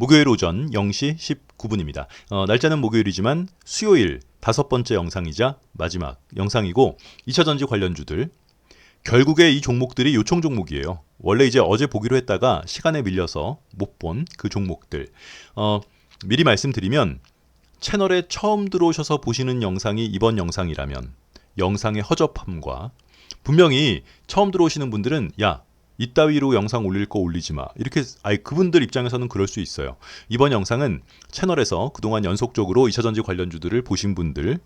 목요일 오전 0시 19분입니다. 어, 날짜는 목요일이지만 수요일 다섯 번째 영상이자 마지막 영상이고 2차 전지 관련주들 결국에 이 종목들이 요청 종목이에요. 원래 이제 어제 보기로 했다가 시간에 밀려서 못 본 그 종목들. 어, 미리 말씀드리면 채널에 처음 들어오셔서 보시는 영상이 이번 영상이라면 영상의 허접함과 분명히 처음 들어오시는 분들은 야 이따위로 영상 올릴 거 올리지 마. 이렇게 아이 그분들 입장에서는 그럴 수 있어요. 이번 영상은 채널에서 그동안 연속적으로 2차 전지 관련주들을 보신 분들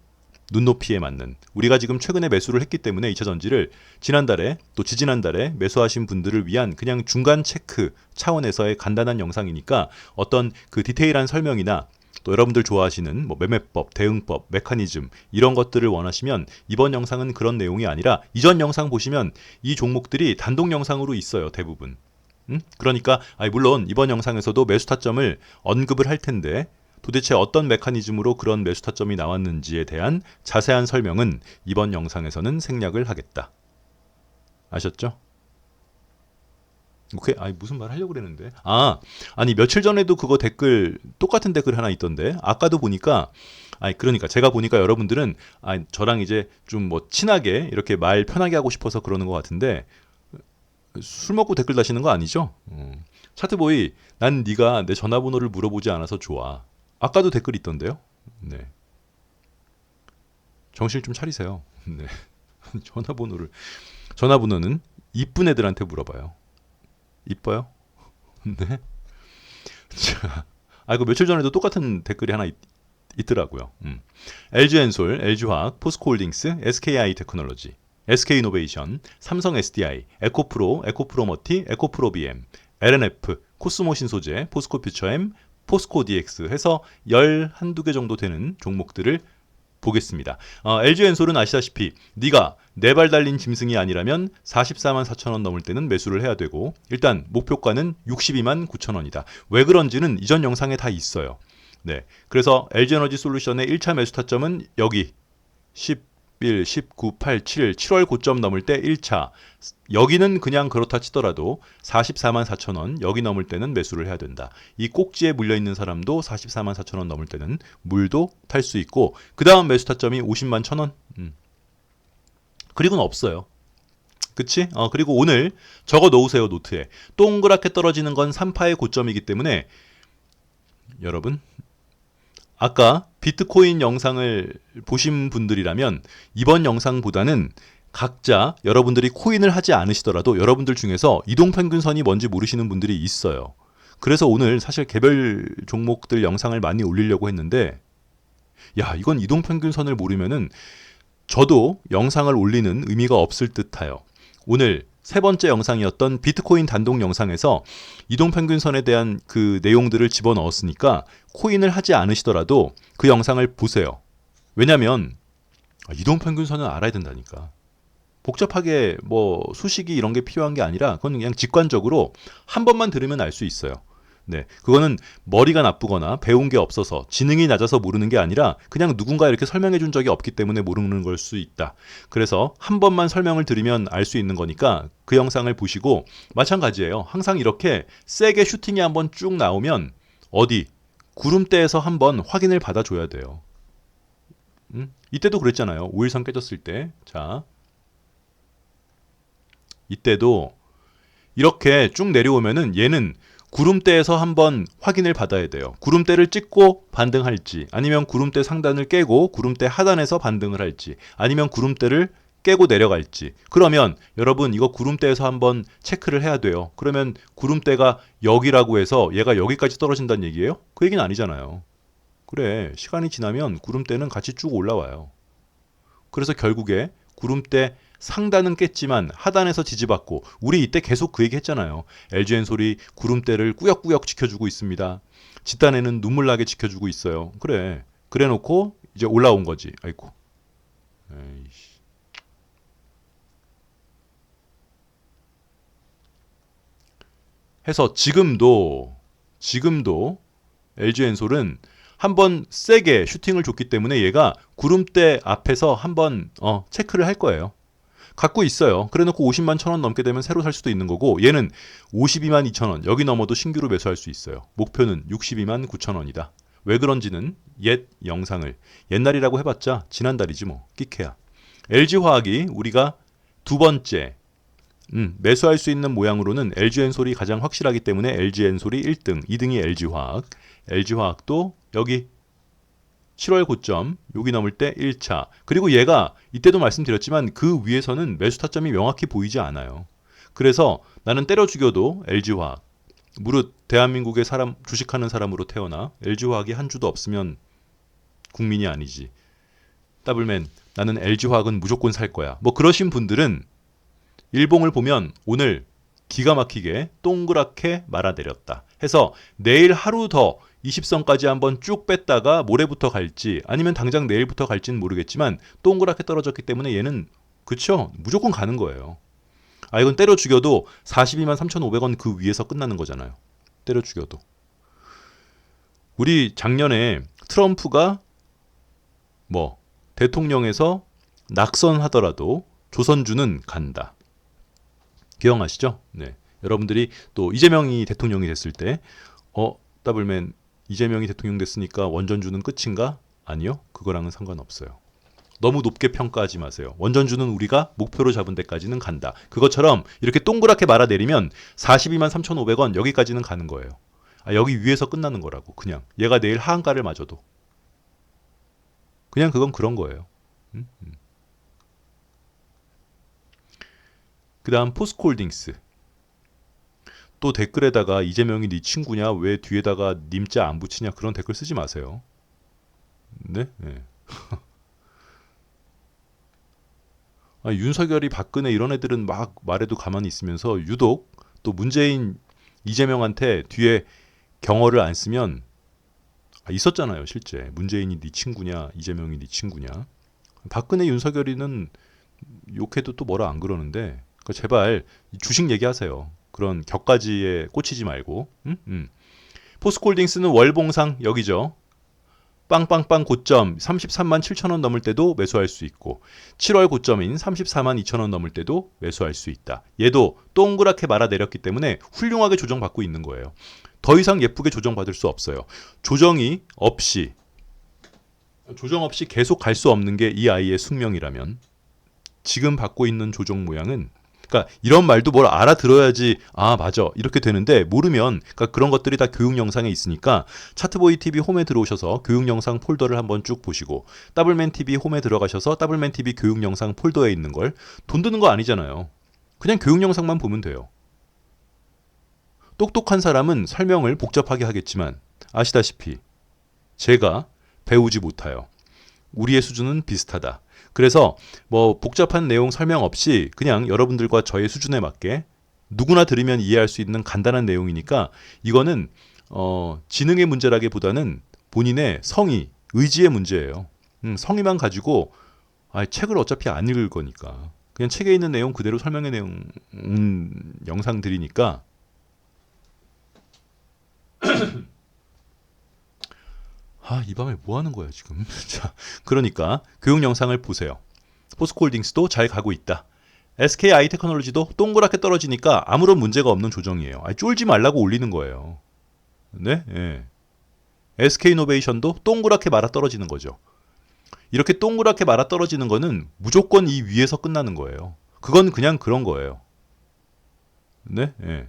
눈높이에 맞는 우리가 지금 최근에 매수를 했기 때문에 2차 전지를 지난달에 또 지지난달에 매수하신 분들을 위한 그냥 중간 체크 차원에서의 간단한 영상이니까 어떤 그 디테일한 설명이나 또 여러분들 좋아하시는 뭐 매매법, 대응법, 메커니즘 이런 것들을 원하시면 이번 영상은 그런 내용이 아니라 이전 영상 보시면 이 종목들이 단독 영상으로 있어요 대부분. 음? 그러니까 물론 이번 영상에서도 매수 타점을 언급을 할 텐데 도대체 어떤 메커니즘으로 그런 매수 타점이 나왔는지에 대한 자세한 설명은 이번 영상에서는 생략을 하겠다. 아셨죠? 오케이. 아니 무슨 말 하려고 그랬는데. 아, 아니 며칠 전에도 그거 댓글 똑같은 댓글 하나 있던데. 아까도 보니까 아니 그러니까 제가 보니까 여러분들은 아 저랑 이제 좀 뭐 친하게 이렇게 말 편하게 하고 싶어서 그러는 것 같은데 술 먹고 댓글 다시는 거 아니죠? 음. 차트보이 난 네가 내 전화번호를 물어보지 않아서 좋아. 아까도 댓글 있던데요. 네. 정신 좀 차리세요. 네. 전화번호를 전화번호는 이쁜 애들한테 물어봐요. 이뻐요? 네. 자, 아 이거 며칠 전에도 똑같은 댓글이 하나 있, 있더라고요. 음. LG엔솔, LG화학, 포스코홀딩스, SKI 테크놀로지, SK이노베이션, 삼성 SDI, 에코프로, 에코프로머티, 에코프로비엠, LNF, 코스모 신소재, 포스코 퓨처엠, 포스코 DX 해서 열 한두 개 정도 되는 종목들을 보겠습니다. 어, LG엔솔은 아시다시피 네가 네 발 달린 짐승이 아니라면 44만 4천 원 넘을 때는 매수를 해야 되고 일단 목표가는 62만 9천 원이다. 왜 그런지는 이전 영상에 다 있어요. 네, 그래서 LG에너지 솔루션의 1차 매수 타점은 여기 11, 19, 8, 7, 7월 고점 넘을 때 1차 여기는 그냥 그렇다 치더라도 44만 4천 원 여기 넘을 때는 매수를 해야 된다. 이 꼭지에 물려 있는 사람도 44만 4천 원 넘을 때는 물도 탈 수 있고 그 다음 매수 타점이 50만 천 원. 음. 그리고는 없어요. 그치? 어, 그리고 오늘 적어 놓으세요, 노트에. 동그랗게 떨어지는 건 3파의 고점이기 때문에 여러분, 아까 비트코인 영상을 보신 분들이라면 이번 영상보다는 각자 여러분들이 코인을 하지 않으시더라도 여러분들 중에서 이동평균선이 뭔지 모르시는 분들이 있어요. 그래서 오늘 사실 개별 종목들 영상을 많이 올리려고 했는데, 야, 이건 이동평균선을 모르면은 저도 영상을 올리는 의미가 없을 듯하여 오늘 세 번째 영상이었던 비트코인 단독 영상에서 이동평균선에 대한 그 내용들을 집어넣었으니까 코인을 하지 않으시더라도 그 영상을 보세요. 왜냐면 이동평균선은 알아야 된다니까. 복잡하게 뭐 수식이 이런 게 필요한 게 아니라 그건 그냥 직관적으로 한 번만 들으면 알 수 있어요. 네. 그거는 머리가 나쁘거나 배운 게 없어서 지능이 낮아서 모르는 게 아니라 그냥 누군가 이렇게 설명해 준 적이 없기 때문에 모르는 걸 수 있다. 그래서 한 번만 설명을 들으면 알 수 있는 거니까 그 영상을 보시고 마찬가지예요. 항상 이렇게 세게 슈팅이 한번 쭉 나오면 어디 구름대에서 한번 확인을 받아 줘야 돼요. 음? 이때도 그랬잖아요. 5일선 깨졌을 때. 자. 이때도 이렇게 쭉 내려오면은 얘는 구름대에서 한번 확인을 받아야 돼요. 구름대를 찍고 반등할지, 아니면 구름대 상단을 깨고 구름대 하단에서 반등을 할지, 아니면 구름대를 깨고 내려갈지. 그러면 여러분 이거 구름대에서 한번 체크를 해야 돼요. 그러면 구름대가 여기라고 해서 얘가 여기까지 떨어진다는 얘기예요? 그 얘기는 아니잖아요. 그래, 시간이 지나면 구름대는 같이 쭉 올라와요. 그래서 결국에 구름대 상단은 깼지만 하단에서 지지받고 우리 이때 계속 그 얘기 했잖아요. LG엔 소리 구름대를 꾸역꾸역 지켜주고 있습니다. 집단에는 눈물 나게 지켜주고 있어요. 그래. 그래 놓고 이제 올라온 거지. 아이고. 에이씨. 해서 지금도 지금도 LG엔솔은 한번 세게 슈팅을 줬기 때문에 얘가 구름대 앞에서 한번 어, 체크를 할 거예요. 갖고 있어요. 그래놓고 50만 천 원 넘게 되면 새로 살 수도 있는 거고 얘는 52만 2천 원 여기 넘어도 신규로 매수할 수 있어요. 목표는 62만 9천 원이다. 왜 그런지는 옛 영상을 옛날이라고 해봤자 지난달이지 뭐 끼케야. LG화학이 우리가 두 번째 음, 매수할 수 있는 모양으로는 LG엔솔이 가장 확실하기 때문에 LG엔솔이 1등, 2등이 LG화학. LG화학도 여기 7월 고점 여기 넘을 때 1차. 그리고 얘가 이때도 말씀드렸지만 그 위에서는 매수 타점이 명확히 보이지 않아요. 그래서 나는 때려 죽여도 LG화학. 무릇 대한민국의 사람 주식하는 사람으로 태어나 LG화학이 한 주도 없으면 국민이 아니지. 더블맨 나는 LG화학은 무조건 살 거야. 뭐 그러신 분들은 일봉을 보면 오늘 기가 막히게 동그랗게 말아내렸다. 해서 내일 하루 더 20선까지 한번 쭉 뺐다가 모레부터 갈지 아니면 당장 내일부터 갈지는 모르겠지만 동그랗게 떨어졌기 때문에 얘는 그쵸 무조건 가는 거예요. 아 이건 때려 죽여도 42만 3,500원 그 위에서 끝나는 거잖아요. 때려 죽여도. 우리 작년에 트럼프가 뭐 대통령에서 낙선하더라도 조선주는 간다. 기억하시죠? 네. 여러분들이 또 이재명이 대통령이 됐을 때, 어, 더블맨 이재명이 대통령 됐으니까 원전주는 끝인가? 아니요. 그거랑은 상관없어요. 너무 높게 평가하지 마세요. 원전주는 우리가 목표로 잡은 데까지는 간다. 그것처럼 이렇게 동그랗게 말아내리면 42만 3,500원 여기까지는 가는 거예요. 아, 여기 위에서 끝나는 거라고. 그냥 얘가 내일 하한가를 맞아도. 그냥 그건 그런 거예요. 음? 음. 그 다음 포스콜딩스. 또 댓글에다가 이재명이 네 친구냐 왜 뒤에다가 님자 안 붙이냐 그런 댓글 쓰지 마세요. 네? 네. 아, 윤석열이 박근혜 이런 애들은 막 말해도 가만히 있으면서 유독 또 문재인 이재명한테 뒤에 경어를 안 쓰면 아, 있었잖아요 실제 문재인이 네 친구냐 이재명이 네 친구냐 박근혜 윤석열이는 욕해도 또 뭐라 안 그러는데 그러니까 제발 주식 얘기하세요. 그런 격가지에 꽂히지 말고. 음? 음. 포스콜딩스는 월봉상 여기죠. 빵빵빵 고점 33만 7천 원 넘을 때도 매수할 수 있고 7월 고점인 34만 2천 원 넘을 때도 매수할 수 있다. 얘도 동그랗게 말아내렸기 때문에 훌륭하게 조정받고 있는 거예요. 더 이상 예쁘게 조정받을 수 없어요. 조정이 없이 조정 없이 계속 갈 수 없는 게 이 아이의 숙명이라면 지금 받고 있는 조정 모양은 그러니까 이런 말도 뭘 알아들어야지 아 맞아 이렇게 되는데 모르면 그러니까 그런 것들이 다 교육 영상에 있으니까 차트보이 TV 홈에 들어오셔서 교육 영상 폴더를 한번 쭉 보시고 더블맨 TV 홈에 들어가셔서 더블맨 TV 교육 영상 폴더에 있는 걸 돈 드는 거 아니잖아요. 그냥 교육 영상만 보면 돼요. 똑똑한 사람은 설명을 복잡하게 하겠지만 아시다시피 제가 배우지 못하여 우리의 수준은 비슷하다. 그래서 뭐 복잡한 내용 설명 없이 그냥 여러분들과 저의 수준에 맞게 누구나 들으면 이해할 수 있는 간단한 내용이니까 이거는 어, 지능의 문제라기보다는 본인의 성의, 의지의 문제예요. 음, 성의만 가지고 아, 책을 어차피 안 읽을 거니까 그냥 책에 있는 내용 그대로 설명의 내용 음, 영상들이니까 아, 이 밤에 뭐 하는 거야, 지금? 자, 그러니까 교육 영상을 보세요. 포스콜딩스도 잘 가고 있다. SKI 테크놀로지도 동그랗게 떨어지니까 아무런 문제가 없는 조정이에요. 아니, 쫄지 말라고 올리는 거예요. 네? 예. SK노베이션도 동그랗게 말아 떨어지는 거죠. 이렇게 동그랗게 말아 떨어지는 거는 무조건 이 위에서 끝나는 거예요. 그건 그냥 그런 거예요. 네? 예.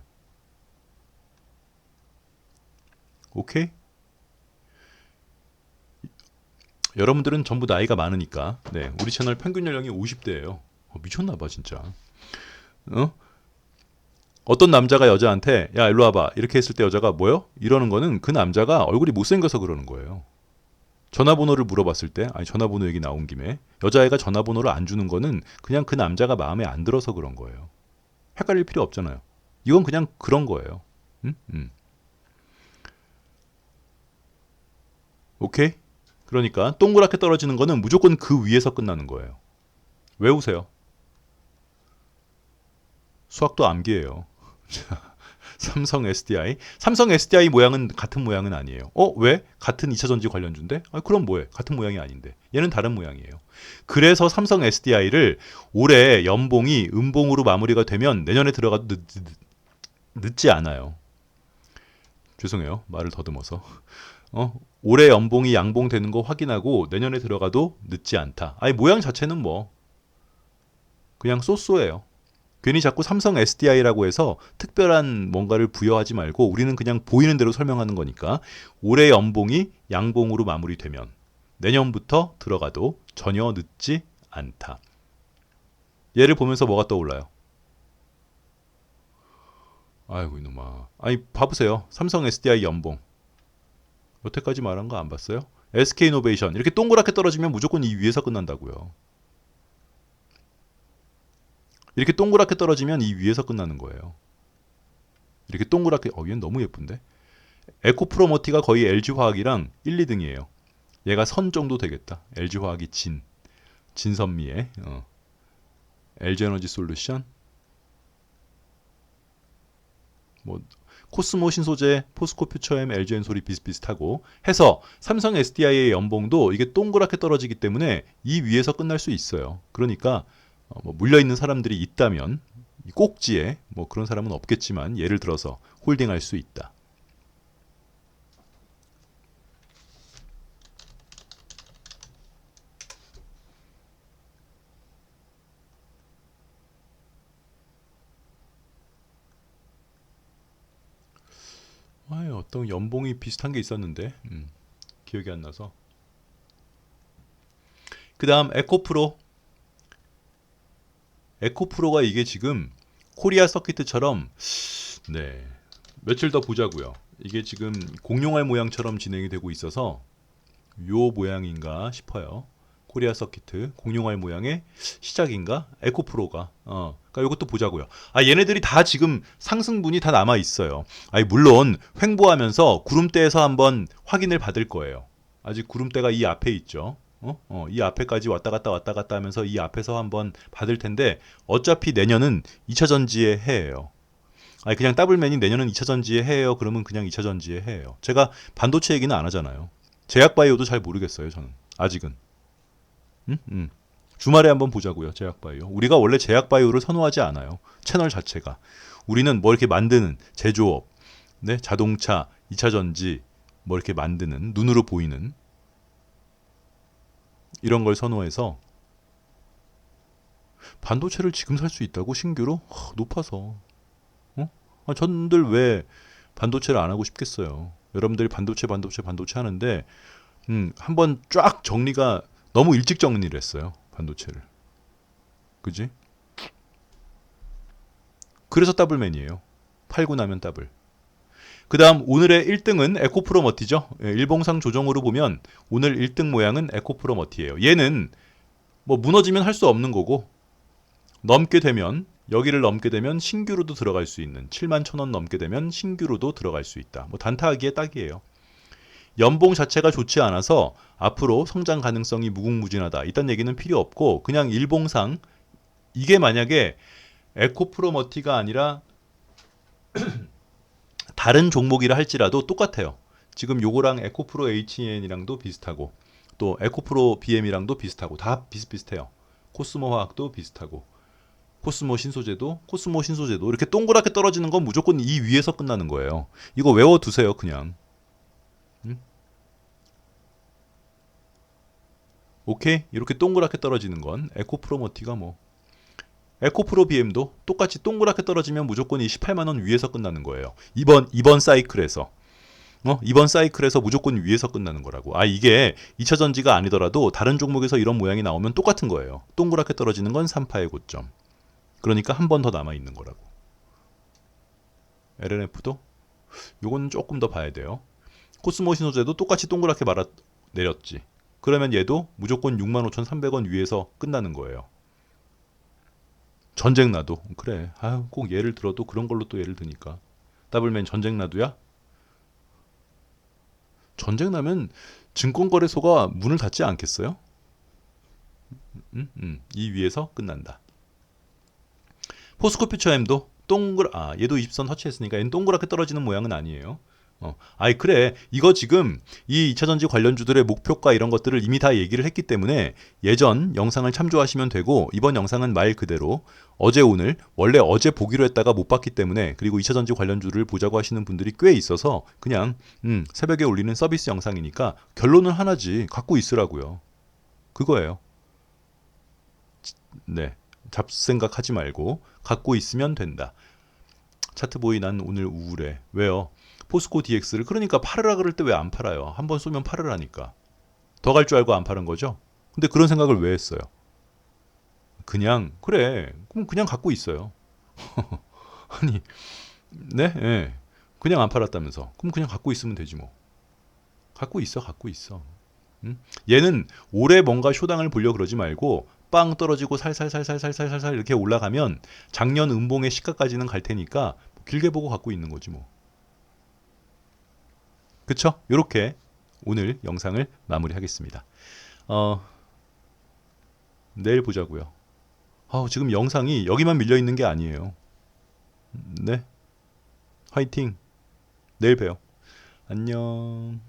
오케이? 여러분들은 전부 나이가 많으니까 네, 우리 채널 평균 연령이 50대예요. 어, 미쳤나 봐 진짜. 어? 어떤 남자가 여자한테 야 일로 와봐 이렇게 했을 때 여자가 뭐요? 이러는 거는 그 남자가 얼굴이 못생겨서 그러는 거예요. 전화번호를 물어봤을 때 아니 전화번호 얘기 나온 김에 여자애가 전화번호를 안 주는 거는 그냥 그 남자가 마음에 안 들어서 그런 거예요. 헷갈릴 필요 없잖아요. 이건 그냥 그런 거예요. 음? 음. 오케이? 그러니까 동그랗게 떨어지는 거는 무조건 그 위에서 끝나는 거예요. 외우세요. 수학도 암기예요. 삼성 SDI. 삼성 SDI 모양은 같은 모양은 아니에요. 어, 왜? 같은 2차 전지 관련주인데? 아, 그럼 뭐해? 같은 모양이 아닌데. 얘는 다른 모양이에요. 그래서 삼성 SDI를 올해 연봉이 음봉으로 마무리가 되면 내년에 들어가도 늦, 늦, 늦지 않아요. 죄송해요. 말을 더듬어서. 어, 올해 연봉이 양봉되는 거 확인하고 내년에 들어가도 늦지 않다. 아니 모양 자체는 뭐 그냥 쏘쏘예요. 괜히 자꾸 삼성 SDI라고 해서 특별한 뭔가를 부여하지 말고 우리는 그냥 보이는 대로 설명하는 거니까 올해 연봉이 양봉으로 마무리되면 내년부터 들어가도 전혀 늦지 않다. 얘를 보면서 뭐가 떠올라요? 아이고 이놈아. 아니 봐보세요. 삼성 SDI 연봉. 여태까지 말한 거 안 봤어요? SK이노베이션 이렇게 동그랗게 떨어지면 무조건 이 위에서 끝난다고요. 이렇게 동그랗게 떨어지면 이 위에서 끝나는 거예요. 이렇게 동그랗게 어 얘는 너무 예쁜데. 에코프로머티가 거의 LG화학이랑 1, 2등이에요. 얘가 선 정도 되겠다. LG화학이 진 진선미의 어. LG에너지 솔루션 뭐 코스모 신소재, 포스코 퓨처엠, LG엔솔이 비슷비슷하고 해서 삼성 SDI의 연봉도 이게 동그랗게 떨어지기 때문에 이 위에서 끝날 수 있어요. 그러니까 어, 뭐 물려 있는 사람들이 있다면 이 꼭지에 뭐 그런 사람은 없겠지만 예를 들어서 홀딩할 수 있다. 아, 어떤 연봉이 비슷한 게 있었는데 음, 기억이 안 나서. 그 다음 에코프로. 에코프로가 이게 지금 코리아 서키트처럼 네 며칠 더 보자고요. 이게 지금 공룡알 모양처럼 진행이 되고 있어서 요 모양인가 싶어요. 코리아 서키트 공룡알 모양의 시작인가? 에코프로가 어. 그러니까 이것도 보자고요. 아 얘네들이 다 지금 상승분이 다 남아 있어요. 아니 물론 횡보하면서 구름대에서 한번 확인을 받을 거예요. 아직 구름대가 이 앞에 있죠. 어? 어, 이 앞에까지 왔다 갔다 왔다 갔다 하면서 이 앞에서 한번 받을 텐데 어차피 내년은 2차 전지의 해예요. 아니 그냥 더블맨이 내년은 2차 전지의 해예요. 그러면 그냥 2차 전지의 해예요. 제가 반도체 얘기는 안 하잖아요. 제약 바이오도 잘 모르겠어요. 저는 아직은. 음? 음. 주말에 한번 보자고요. 제약바이오. 우리가 원래 제약바이오를 선호하지 않아요. 채널 자체가. 우리는 뭐 이렇게 만드는 제조업, 네? 자동차, 2차 전지 뭐 이렇게 만드는 눈으로 보이는 이런 걸 선호해서 반도체를 지금 살 수 있다고 신규로 하, 높아서 어? 아, 전들 왜 반도체를 안 하고 싶겠어요. 여러분들이 반도체 반도체 반도체 하는데 음, 한번 쫙 정리가 너무 일찍 정리를 했어요. 반도체를. 그지? 그래서 더블맨이에요. 팔고 나면 더블. 그 다음 오늘의 1등은 에코프로 머티죠. 예, 일봉상 조정으로 보면 오늘 1등 모양은 에코프로 머티예요. 얘는 뭐 무너지면 할 수 없는 거고 넘게 되면 여기를 넘게 되면 신규로도 들어갈 수 있는 7만 천 원 넘게 되면 신규로도 들어갈 수 있다. 뭐 단타하기에 딱이에요. 연봉 자체가 좋지 않아서 앞으로 성장 가능성이 무궁무진하다. 이딴 얘기는 필요 없고 그냥 일봉상 이게 만약에 에코프로머티가 아니라 다른 종목이라 할지라도 똑같아요. 지금 요거랑 에코프로 HN이랑도 비슷하고 또 에코프로 BM이랑도 비슷하고 다 비슷비슷해요. 코스모 화학도 비슷하고 코스모 신소재도 코스모 신소재도 이렇게 동그랗게 떨어지는 건 무조건 이 위에서 끝나는 거예요. 이거 외워 두세요, 그냥. 음? 오케이? 이렇게 동그랗게 떨어지는 건 에코프로머티가 뭐 에코프로 BM도 똑같이 동그랗게 떨어지면 무조건 이 18만 원 위에서 끝나는 거예요. 이번 이번 사이클에서 어? 이번 사이클에서 무조건 위에서 끝나는 거라고. 아 이게 2차 전지가 아니더라도 다른 종목에서 이런 모양이 나오면 똑같은 거예요. 동그랗게 떨어지는 건 3파의 고점. 그러니까 한 번 더 남아 있는 거라고. LNF도 요건 조금 더 봐야 돼요. 코스모 신호제도 똑같이 동그랗게 말아 내렸지. 그러면 얘도 무조건 65,300원 위에서 끝나는 거예요. 전쟁 나도 그래. 아유 꼭 예를 들어도 그런 걸로 또 예를 드니까. 더블맨 전쟁 나도야? 전쟁 나면 증권거래소가 문을 닫지 않겠어요? 음, 음, 이 위에서 끝난다. 포스코 퓨처엠도 동글 아 얘도 20선 터치했으니까 얘는 동그랗게 떨어지는 모양은 아니에요. 어, 아이 그래 이거 지금 이 2차 전지 관련주들의 목표가 이런 것들을 이미 다 얘기를 했기 때문에 예전 영상을 참조하시면 되고 이번 영상은 말 그대로 어제 오늘 원래 어제 보기로 했다가 못 봤기 때문에 그리고 2차 전지 관련주를 보자고 하시는 분들이 꽤 있어서 그냥 음, 새벽에 올리는 서비스 영상이니까 결론은 하나지 갖고 있으라고요. 그거예요. 네. 잡생각 하지 말고 갖고 있으면 된다. 차트 보이 난 오늘 우울해. 왜요? 포스코 DX를 그러니까 팔으라 그럴 때 왜 안 팔아요? 한 번 쏘면 팔으라니까. 더 갈 줄 알고 안 파는 거죠? 근데 그런 생각을 왜 했어요? 그냥 그래. 그럼 그냥 갖고 있어요. 아니 네? 예. 그냥 안 팔았다면서. 그럼 그냥 갖고 있으면 되지 뭐. 갖고 있어. 갖고 있어. 음? 얘는 올해 뭔가 쇼당을 보려 그러지 말고 빵 떨어지고 살살살살살살살 이렇게 올라가면 작년 음봉의 시가까지는 갈 테니까 길게 보고 갖고 있는 거지 뭐. 그쵸? 요렇게 오늘 영상을 마무리하겠습니다. 어, 내일 보자고요. 아, 지금 영상이 여기만 밀려 있는 게 아니에요. 네. 화이팅. 내일 봬요. 안녕.